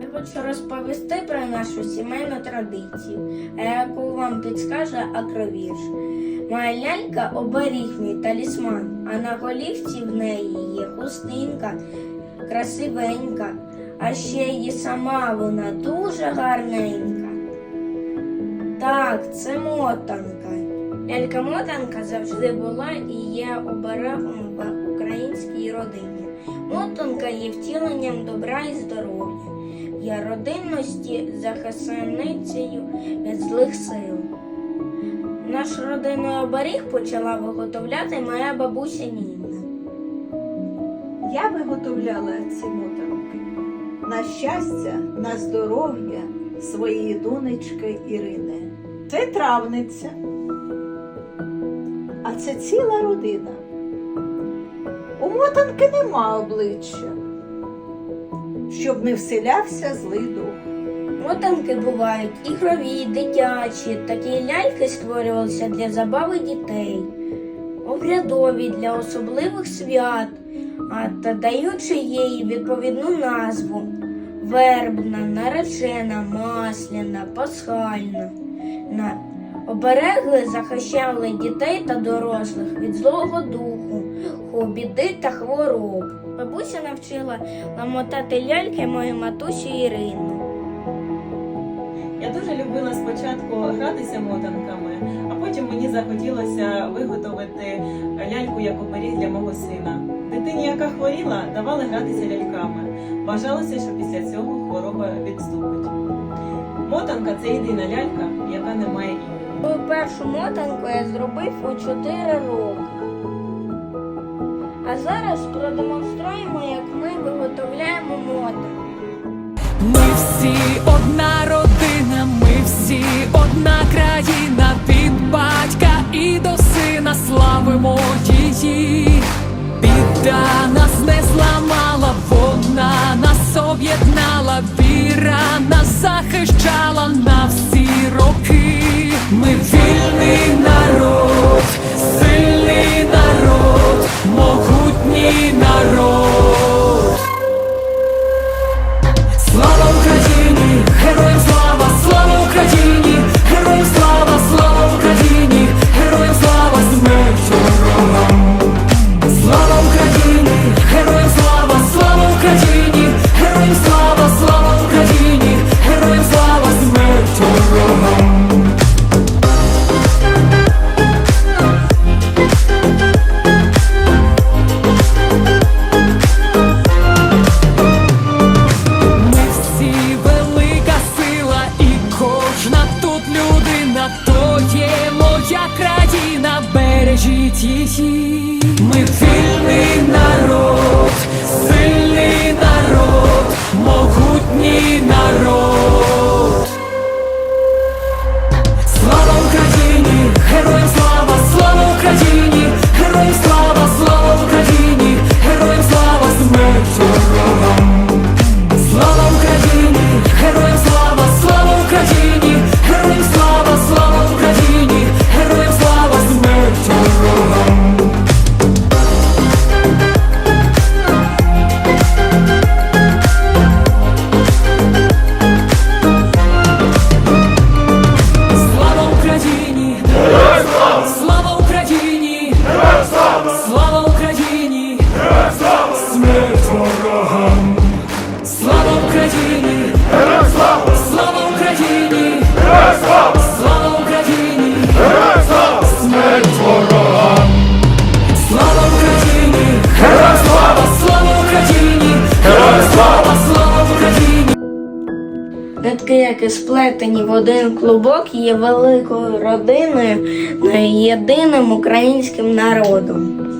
Я хочу розповісти про нашу сімейну традицію, яку вам підскаже акровірш. Моя лялька оберіг мій талісман, а на голівці в неї є хустинка, красивенька, а ще й сама вона дуже гарненька. Так, це мотанка. Лялька мотанка завжди була і є оберегом в родині. Мотанка є втіленням добра і здоров'я, є родинності захисницею від злих сил. Наш родинний оберіг почала виготовляти моя бабуся Ніна. Я виготовляла ці мотанки на щастя, на здоров'я своєї донечки Ірини. Це травниця, а це ціла родина. Мотанки нема обличчя, щоб не вселявся злий дух. Мотанки бувають ігрові, дитячі, такі ляльки створювалися для забави дітей, обрядові для особливих свят, а та даючи їй відповідну назву вербна, наречена, масляна, пасхальна. На оберегли захищали дітей та дорослих від злого духу, біди та хвороб. Бабуся навчила намотати ляльки мою матусю Ірину. Я дуже любила спочатку гратися мотанками, а потім мені захотілося виготовити ляльку як оберіг для мого сина. Дитині, яка хворіла, давали гратися ляльками. Вважалося, що після цього хвороба відступить. Мотанка це єдина лялька, яка не має імені. Свою першу мотанку я зробив у 4 роки. А зараз продемонструємо, як ми виготовляємо мотанку. Ми всі одна родина, ми всі одна країна, від батька і до сина славимо її. Біда нас не зламала, вона нас об'єднала, віра нас захищала на всі роки. Ми вільний її. Ми вільний Russo! Нитки, сплетені в один клубок, є великою родиною, єдиним українським народом.